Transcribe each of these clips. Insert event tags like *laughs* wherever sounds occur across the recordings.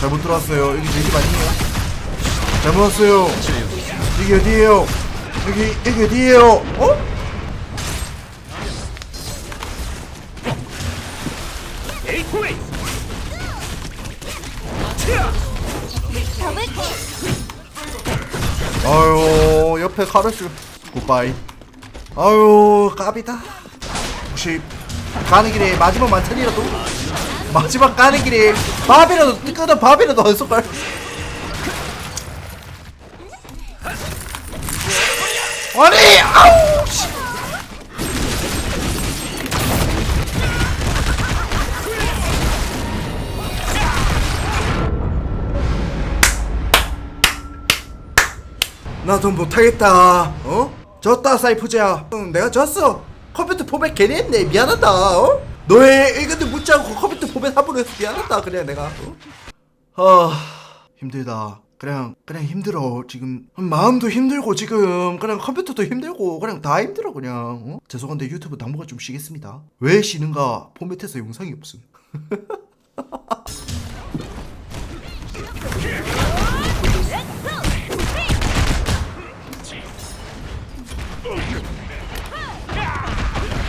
잘못 들어왔어요. 여기 제집 아니에요? 잘못 왔어요. 여기 어디에요? 여기 여기 어디에요? 어? 아유 옆에 카르슈 굿바이 아유 까비다 혹시 가는 길에 마지막 만찬이라도 마지막 가는 길에 밥이라도 뜨끈한 밥이라도 한 숟갈 아니 아우 씨. 나도 못하겠다 어? 졌다 사이프즈야 응, 내가 졌어 컴퓨터 포맷 괜히 했네 미안하다 어? 너의 의견도 묻지 않고 컴퓨터 포맷 함부로 해서 미안하다. 그래 내가. 어? 아 힘들다. 그냥 그냥 힘들어. 지금 마음도 힘들고 지금 그냥 컴퓨터도 힘들고 그냥 다 힘들어 그냥. 어? 죄송한데 유튜브 당분간 좀 쉬겠습니다. 왜 쉬는가? 포맷에서 영상이 없음. *laughs*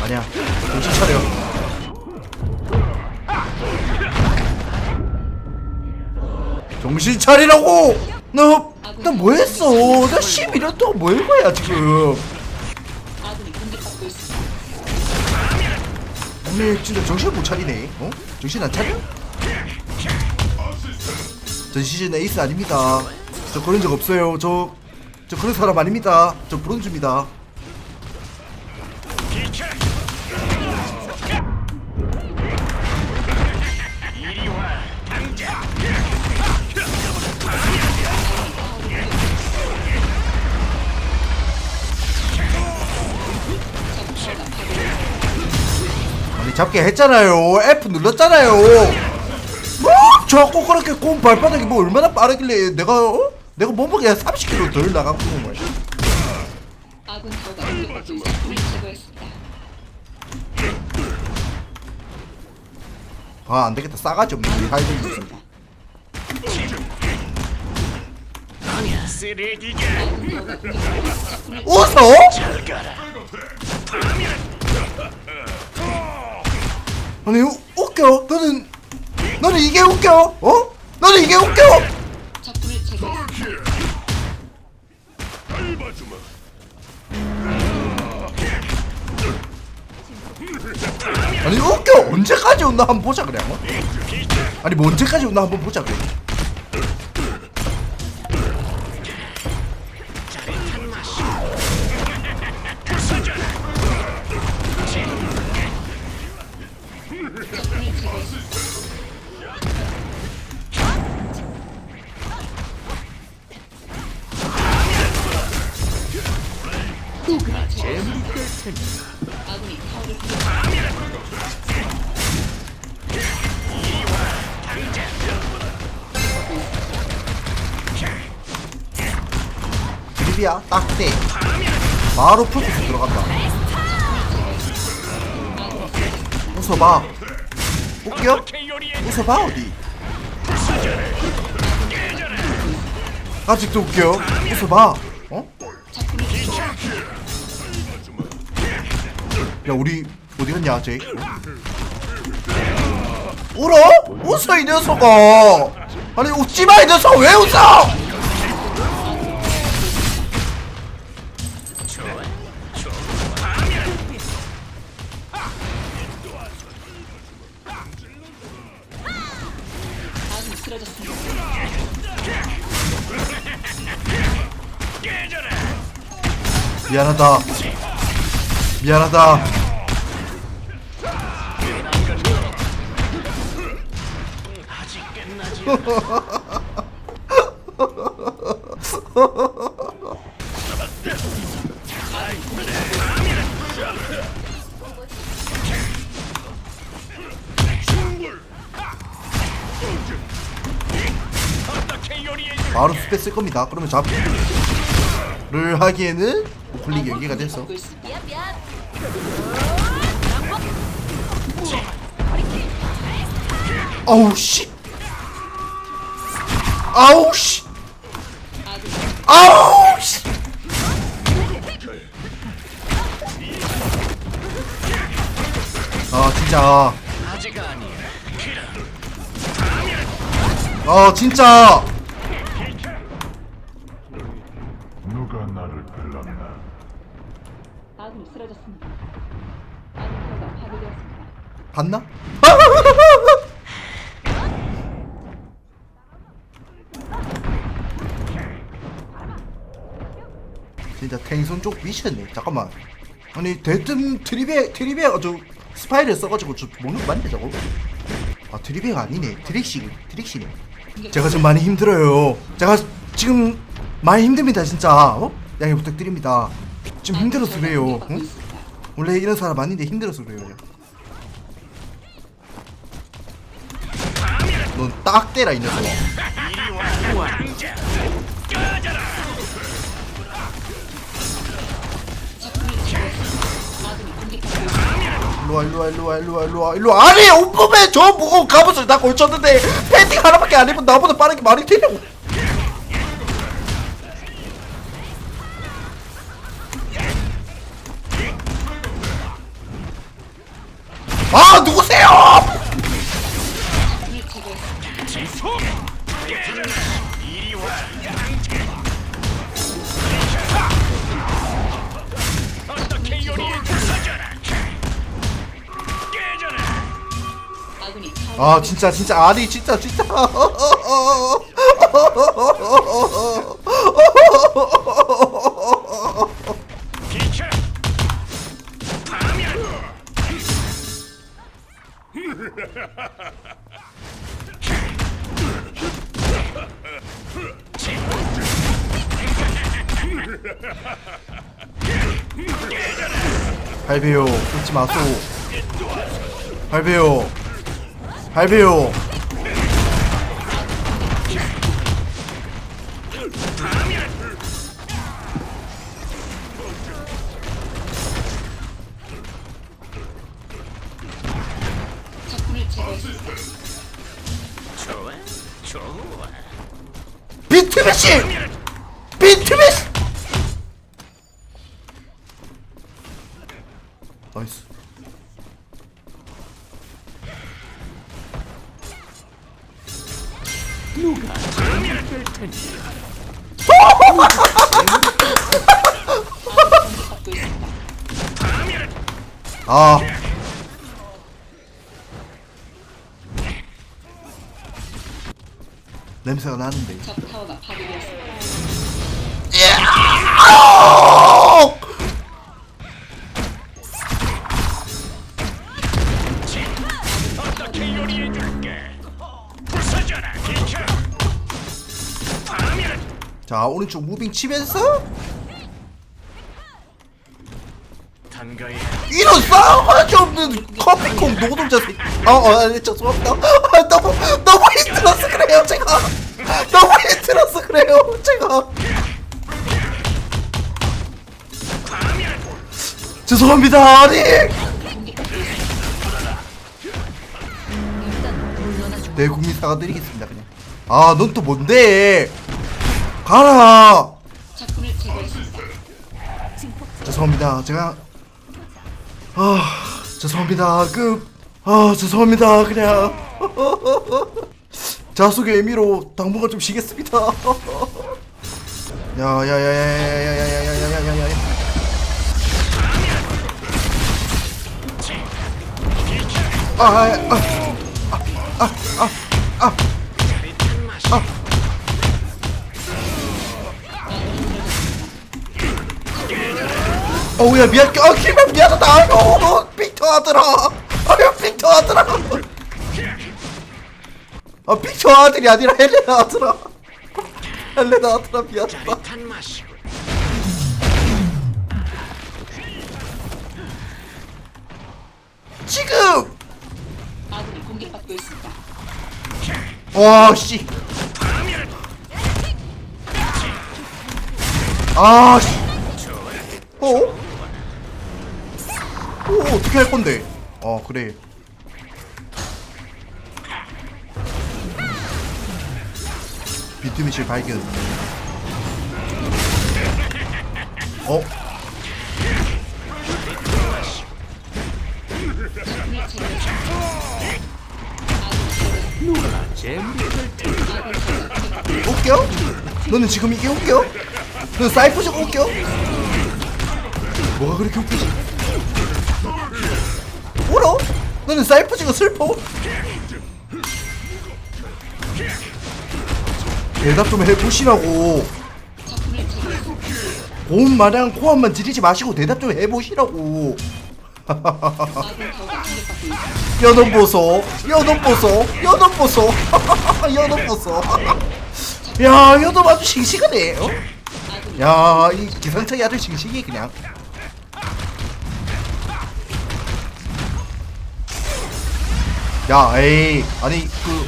아니야. 정신 차려 정신 차리라고! 나나 뭐했어? 나 11년 동안 뭐한 거야 지금? 오늘 진짜 정신 못 차리네 어? 정신 안 차려? 전 시즌 에이스 아닙니다. 저 그런 적 없어요. 저 저 그런 사람 아닙니다. 저 브론즈입니다 잡게 했잖아요 F 눌렀잖아요 뭐 자꾸 그렇게 곰 발바닥이 뭐 얼마나 빠르길래 내가 어? 내가 몸무게가 30kg 덜 아군 타워가 공격받고 있습니다. 제거했습니다. 아 안되겠다 싸가지 없네 우리 하이든 있습니다 쓰레기가 웃어? 아니 우, 웃겨 너는 너는 이게 웃겨 어? 너는 이게 웃겨 적군을. 아니 웃겨 언제까지 웃나 한번 보자 그래 어? 아니 뭐 언제까지 웃나 한번 보자 그래 드립이야? 딱대. 바로 풀코스 들어간다. 웃어봐. 웃겨? 웃어봐 어디? 아직도 웃겨? 웃어봐. 어? 야 우리 어디 갔냐 제이? 울어? 웃어 이 녀석아. 아니 웃지마 이 녀석. 왜 웃어 미안하다. 미안하다. 바로 스페 쓸 겁니다. 그러면 잡기를 하기에는 블리 연기가 돼서. 아우 씨. 아우 씨. 아우 씨 아 진짜. 아 진짜. 봤나? 진짜 탱손 쪽 미쳤네. 잠깐만. 아니 대뜸 트리베 트리베 아주 스파이를 써가지고 저 먹는 거 맞네 저거. 아 트리베가 아니네. 드릭시 드릭시네. 제가 좀 많이 힘들어요. 제가 지금 많이 힘듭니다 진짜. 어? 양해 부탁드립니다. 지금 힘들어서 그래요. 응? 원래 이런 사람 아닌데 힘들어서 그래요. 넌딱 때라 이 녀석. 일로와 일로와 일로와 일로와 일로와 일로와 아니 오빠맨 저 무거운 갑옷을 다 걸쳤는데 팬티 하나밖에 안 입은 나보다 빠르게 말이 되냐고 아 진짜 진짜 아니 진짜 진짜. *laughs* 발배요 웃지 마소 발배요 발배요 비트맨씨! 비트맨씨! 아 냄새가 나는데! 자 오른쪽 무빙 치면서 이런 싸움하지 없는 커피콩 노동자 새끼 어어 아니 죄송합니다. 아, 너무 너무 힘들어서 그래요 제가. 너무 힘들어서 그래요 제가. 죄송합니다 아니. 내 국민 사과드리겠습니다 그냥. 아 넌 또 뭔데? 가라. 죄송합니다 제가 아 죄송합니다 그아 죄송합니다 그냥 자숙의 의미로 당분간 좀 쉬겠습니다 야야야야야야야야야야야야야야 아, 아, 아, 어우야 미안. 어 기분 미안하다. 아이고 빅터 아들아 아유 빅터 아들아 아 빅터 아들이 아니라 헬레나 아들아 헬레나 아들아 미안하다. 지금! 아군이 공격받고 있습니다. 와씨. 아씨. 어? 오 어떻게 할 건데? 어 그래. 비트미칠 발견. 어? 웃겨? 너는 지금 이게 웃겨? 너 사이프 좀 웃겨? 뭐가 그렇게 웃기지? 너는 사이프즈가 슬퍼? 대답 좀 해보시라고. 고운 마냥 코함만 지르지 마시고 대답 좀 해보시라고. *laughs* 여덟 보소 여덟 보소 여덟 보소 *laughs* 여덟 보소 *laughs* 야 여덟 아주 싱싱하네 어? 야이 기상청이 아주 싱싱해 그냥 야 에이 아니 그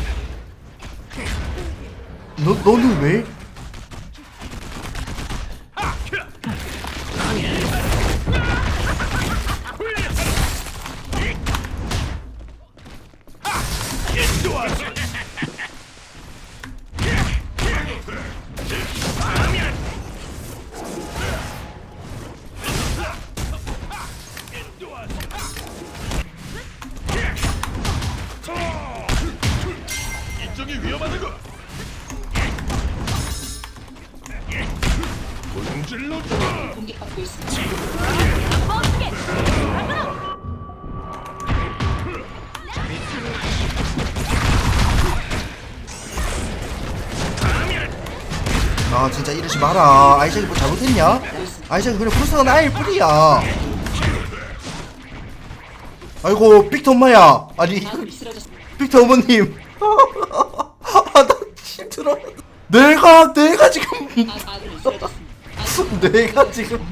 너, 너는 왜? 위험하다고. 고정질러 공격받고 있습니다. 아 진짜 이러지 마라 아이작이 뭐 잘못했냐? 아이작이 그냥 불쌍한 아이일 뿐이야 아이고 빅터 엄마야 아니. 빅터 어머님 *laughs* 아나 힘들어 내가 내가 지금 *laughs* 내가 지금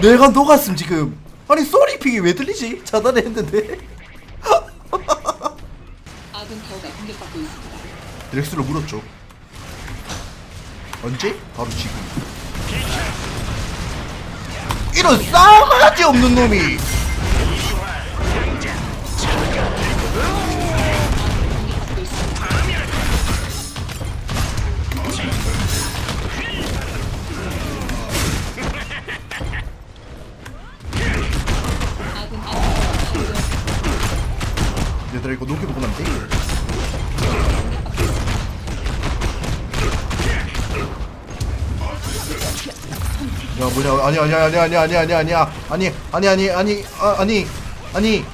내가 녹았음 지금 아니 소리 픽이 왜 들리지? 차단했는데. 드렉스로 물었죠 언제? 바로 지금 이런 싸가지 없는 놈이 아니 아니 아니 아니 아니 아니 아니야 아니 아니 아니 아니 아, 아니 아니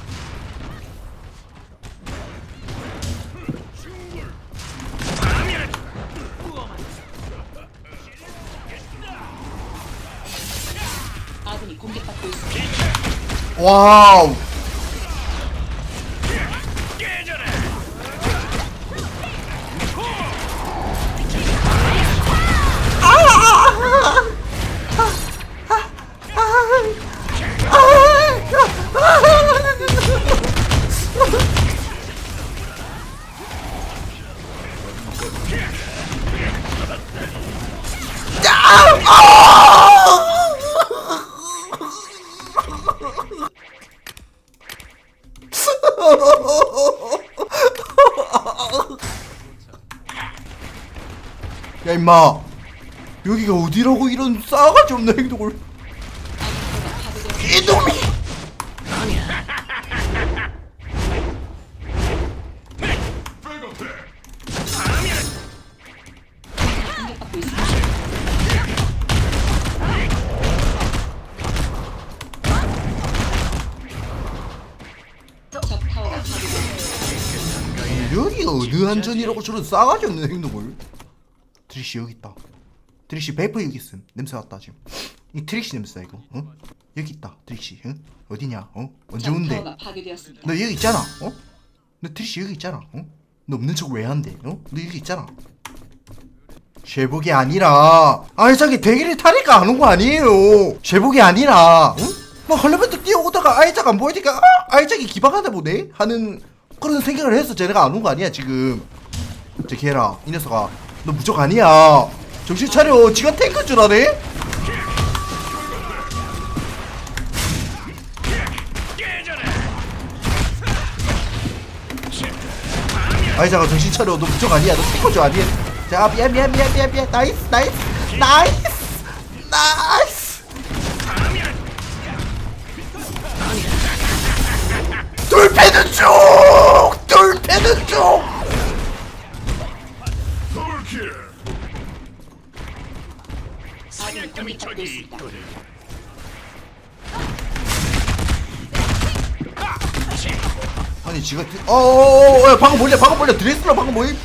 있습니다. 와우 야 임마. 여기가 어디라고 이런 싸가지 없는 행동을 여기 어느 한전이라고 저런 싸가지 없는 행동을 트리시 여기 있다 트리시 베이퍼 여기 있음 냄새 왔다 지금 이 트리시 냄새다 이거 어? 여기 있다 트리시 응? 어디냐 어? 언제 적 온대. 너 여기 있잖아 어? 너 트리시 여기 있잖아 어? 너 없는 척 왜 한대 어? 너 여기 있잖아 제복이 아니라 아니 자기 대기를 타니까 안온거 아니에요 제복이 아니라 어? 막 헐레벌떡 뛰어오다가 아이작 안 보이니까 아, 아이작이 기방하다 보네 하는 그런 생각을 해서 쟤네가 안 온 거 아니야 지금? 저 걔라 이 녀석아. 너 무적 아니야. 정신 차려. 지가 탱크인 줄 아네? 아이작아 정신 차려. 너 무적 아니야. 너 탱크인 줄 아니? 자 미안 미안 미안 미안 미안. 나이스 나이스 나이스 나이스. 돌패는 중 돌패는 중. 아군이 공격받고 있습니다. 아니 지가 어어어 야, 방금 몰래 방금 몰래 드레스로 방금 뭐임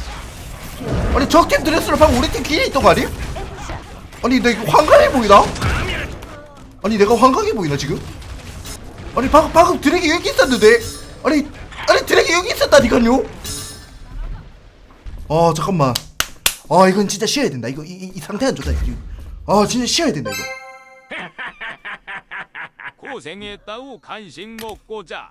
아니 저 팀 드레스로 방금 우리 팀 길이 있던 거 아니? 아니 내가 환각해 보이나? 아니 내가 환각해 보이나 지금? 아니 방금 방금 드랙이 여기 있었는데 아니 아니 드랙이 여기 있었다니까요. 아 잠깐만. 아 이건 진짜 쉬어야 된다. 이거 이, 이, 이 상태 안 좋다 지금 아 진짜 쉬어야 된다 이거. 고생했다고 간식 먹고 자.